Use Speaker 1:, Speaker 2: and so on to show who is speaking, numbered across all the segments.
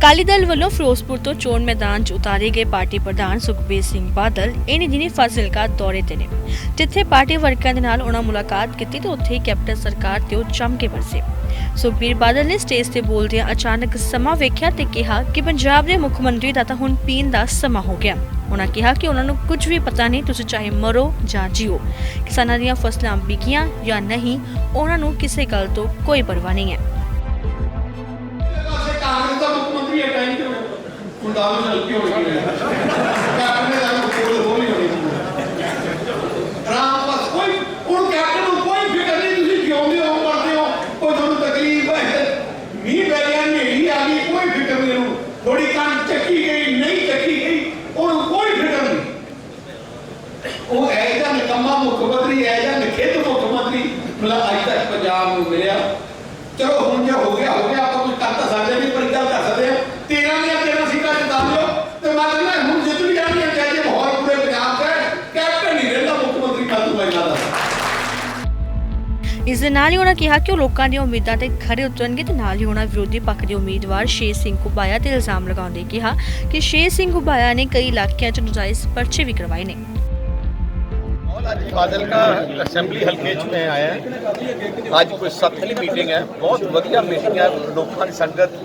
Speaker 1: ਅਕਾਲੀ ਦਲ ਵੱਲੋਂ ਫਿਰੋਜ਼ਪੁਰ ਤੋਂ ਚੋਣ ਮੈਦਾਨ 'ਚ ਉਤਾਰੇ ਗਏ ਪਾਰਟੀ ਪ੍ਰਧਾਨ ਸੁਖਬੀਰ ਸਿੰਘ ਬਾਦਲ ਇਨੀ ਦਿਨੀ ਫਾਜ਼ਿਲਕਾ ਦੌਰੇ ਤੇ ਨੇ। ਜਿੱਥੇ ਪਾਰਟੀ ਵਰਕਰਾਂ ਦੇ ਨਾਲ ਉਹਨਾਂ ਮੁਲਾਕਾਤ ਕੀਤੀ ਤੇ ਉੱਥੇ ਹੀ ਕੈਪਟਨ ਸਰਕਾਰ ਤੇ ਉਹ ਜੰਮ ਕੇ ਵਰਸੇ। ਸੁਖਬੀਰ ਬਾਦਲ ਨੇ ਸਟੇਜ ਤੇ ਬੋਲਦਿਆਂ ਅਚਾਨਕ ਸਮਾਂ ਵੇਖਿਆ ਤੇ ਕਿਹਾ ਕਿ ਪੰਜਾਬ ਦੇ ਮੁੱਖ ਮੰਤਰੀ ਦਾ ਤਾਂ ਹੁਣ ਪੀਣ ਦਾ ਸਮਾਂ ਹੋ ਗਿਆ। ਉਹਨਾਂ ਕਿਹਾ ਕਿ ਉਹਨਾਂ ਨੂੰ ਕੁਝ ਵੀ ਪਤਾ ਨਹੀਂ, ਤੁਸੀਂ ਚਾਹੇ ਮਰੋ ਜਾਂ ਜੀਓ। ਕਿਸਾਨਾਂ ਦੀਆਂ ਫਸਲਾਂ ਵਿਕੀਆਂ ਜਾਂ ਨਹੀਂ ਉਹਨਾਂ ਨੂੰ ਕਿਸੇ ਗੱਲ ਤੋਂ ਕੋਈ ਪਰਵਾਹ ਨਹੀਂ ਹੈ।
Speaker 2: ਮੁੰਡਾ ਵੀ ਗਲਤੀ ਹੋ। ਗਈ ਕੈਪਟਨ ਨੇ ਸਾਨੂੰ ਕੋਲ ਹੋ ਨਹੀਂ ਹੋਣੀ। ਰਾਮ ਬਸ ਕੋਈ ਹੁਣ ਕੈਪਟਨ ਨੂੰ ਕੋਈ ਫਿਕਰ ਨਹੀਂ, ਤੁਸੀਂ ਜਿਉਂਦੇ ਹੋ, ਮਰਦੇ ਹੋ, ਕੋਈ ਤੁਹਾਨੂੰ ਤਕਲੀਫ ਹੈ ਮੀਂਹ ਪੈ ਗਿਆ, ਹਨੇਰੀ ਆ ਗਈ, ਕੋਈ ਫਿਕਰ ਨਹੀਂ ਉਹਨੂੰ। ਥੋੜੀ ਕੰਨ ਚੱਕੀ ਗਈ, ਨਹੀਂ ਚੱਕੀ ਗਈ, ਉਹਨੂੰ ਕੋਈ ਫਿਕਰ ਨਹੀਂ। ਉਹ ਐ ਨਿਕੰਮਾ ਮੁੱਖ ਮੰਤਰੀ ਐ ਜਾਂ ਨਖੇਤ ਮੁੱਖ ਮੰਤਰੀ ਮਤਲਬ ਅੱਜ ਤੱਕ ਪੰਜਾਬ ਨੂੰ ਮਿਲਿਆ। ਚਲੋ ਹੁਣ ਜੇ ਹੋ ਗਿਆ ਹੋ ਗਿਆ, ਆਪਾਂ ਕੁਝ ਕਰ ਤਾਂ ਸਕਦੇ
Speaker 1: ਇਸ ਦੇ ਨਾਲ ਹੀ ਉਹਨਾਂ ਕਿਹਾ ਕਿ ਉਹ ਲੋਕਾਂ ਦੀਆਂ ਉਮੀਦਾਂ ਤੇ ਖਰੇ ਉਤਰਨਗੇ ਤੇ ਨਾਲ ਹੀ ਉਹਨਾਂ ਵਿਰੋਧੀ ਪੱਖ ਦੇ ਉਮੀਦਵਾਰ ਸ਼ੇਰ ਸਿੰਘ ਘੁਬਾਇਆ ਤੇ ਇਲਜ਼ਾਮ ਲਗਾਉਂਦੇ ਕਿਹਾ ਕਿ ਸ਼ੇਰ ਸਿੰਘ ਘੁਬਾਇਆ ਨੇ ਕਈ ਇਲਾਕਿਆਂ 'ਚ ਨਜਾਇਜ਼ ਪਰਚੇ ਵੀ ਕਰਵਾਏ ਨੇ
Speaker 3: और आज ਫਾਜ਼ਿਲਕਾ ਅਸੈਂਬਲੀ ਹਲਕੇ 'ਚ ਮੈਂ ਆਇਆ ਅੱਜ ਕੋਈ ਸੱਤਵੀਂ ਮੀਟਿੰਗ ਹੈ ਬਹੁਤ ਵਧੀਆ ਮੀਟਿੰਗ ਹੈ ਲੋਕਾਂ ਦੀ ਸੰਗਤ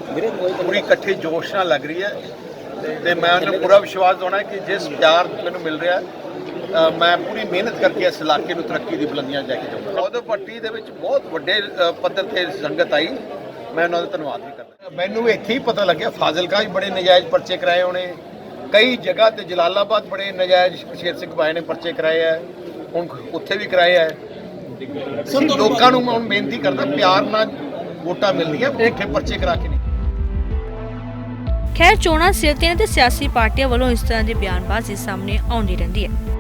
Speaker 3: ਪੂਰੀ ਇਕੱਠੇ ਜੋਸ਼ ਨਾਲ ਲੱਗ ਰਹੀ ਹੈ ਤੇ- ਤੇ ਮੈਂ ਉਹਨੂੰ ਪੂਰਾ ਵਿਸ਼ਵਾਸ ਦਿਵਾਉਣਾ ਕਿ ਜਿਸ ਪਿਆਰ ਮੈਨੂੰ ਮਿਲ ਰਿਹਾ ਅ, ਮੈਂ ਪੂਰੀ ਮਿਹਨਤ ਕਰਕੇ ਇਸ ਇਲਾਕੇ ਨੂੰ ਤਰੱਕੀ ਦੀ ਬੁਲੰਦੀਆਂ ਲੈ ਕੇ ਜਾਊਂਗਾ। ਉਹਦੇ ਪੱਟੀ ਦੇ ਵਿੱਚ ਬਹੁਤ ਵੱਡੇ ਪੱਧਰ ਤੇ ਸੰਗਤ ਆਈ। ਮੈਂ ਉਹਨਾਂ ਦਾ ਧੰਨਵਾਦ ਵੀ ਕਰਦਾ। ਮੈਨੂੰ ਇੱਥੇ ਹੀ ਪਤਾ ਲੱਗਿਆ ਫਾਜ਼ਿਲਕਾ 'ਚ ਬੜੇ ਨਜਾਇਜ਼ ਪਰਚੇ ਕਰਾਏ ਉਹਨੇ। ਕਈ ਜਗ੍ਹਾ ਤੇ ਜਲਾਲਾਬਾਦ ਬੜੇ ਨਜਾਇਜ਼ ਸ਼ੇਰ ਸਿੰਘ ਬਾਈ ਨੇ ਪਰਚੇ ਕਰਾਏ ਆ ਹੁਣ ਉੱਥੇ ਵੀ ਕਰਾਏ ਆ। ਲੋਕਾਂ ਨੂੰ ਮੈਂ ਹੁਣ ਬੇਨਤੀ ਕਰਦਾ ਪਿਆਰ ਨਾਲ ਵੋਟਾਂ ਮਿਲਦੀਆਂ ਪੁੱਠੇ ਪਰਚੇ ਕਰਾ ਕੇ ਨਹੀਂ।
Speaker 1: ਖੈਰ ਚੋਣਾਂ ਸਿਰ ਤੇ ਨੇ ਤੇ ਸਿਆਸੀ ਪਾਰਟੀਆਂ ਵੱਲੋਂ ਇਸ ਤਰ੍ਹਾਂ ਦੀ ਬਿਆਨਬਾਜ਼ੀ ਸਾਹਮਣੇ ਆਉਂਦੀ ਰਹਿੰਦੀ ਹੈ।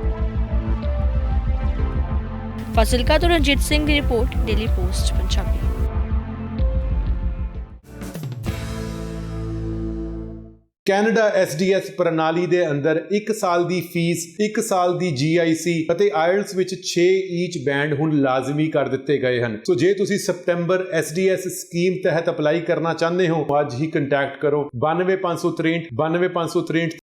Speaker 1: ਫਾਜ਼ਿਲਕਾ ਤੋਂ ਰਣਜੀਤ ਸਿੰਘ ਦੀ report daily post Punjabi
Speaker 4: Canada SDS ਪ੍ਰਣਾਲੀ ਦੇ ਅੰਦਰ 1 ਸਾਲ ਦੀ ਫੀਸ 1 ਸਾਲ ਦੀ GIC ਅਤੇ ਆਇਲਸ ਵਿੱਚ 6 ਈਚ ਬੈਂਡ ਹੁਣ ਲਾਜ਼ਮੀ ਕਰ ਦਿੱਤੇ ਗਏ ਹਨ। ਸੋ ਜੇ ਤੁਸੀਂ ਸਪਟੈਂਬਰ SDS ਸਕੀਮ ਤਹਿਤ ਅਪਲਾਈ ਕਰਨਾ ਚਾਹੁੰਦੇ ਹੋ, ਅੱਜ ਹੀ ਕੰਟੈਕਟ ਕਰੋ। 92563 92563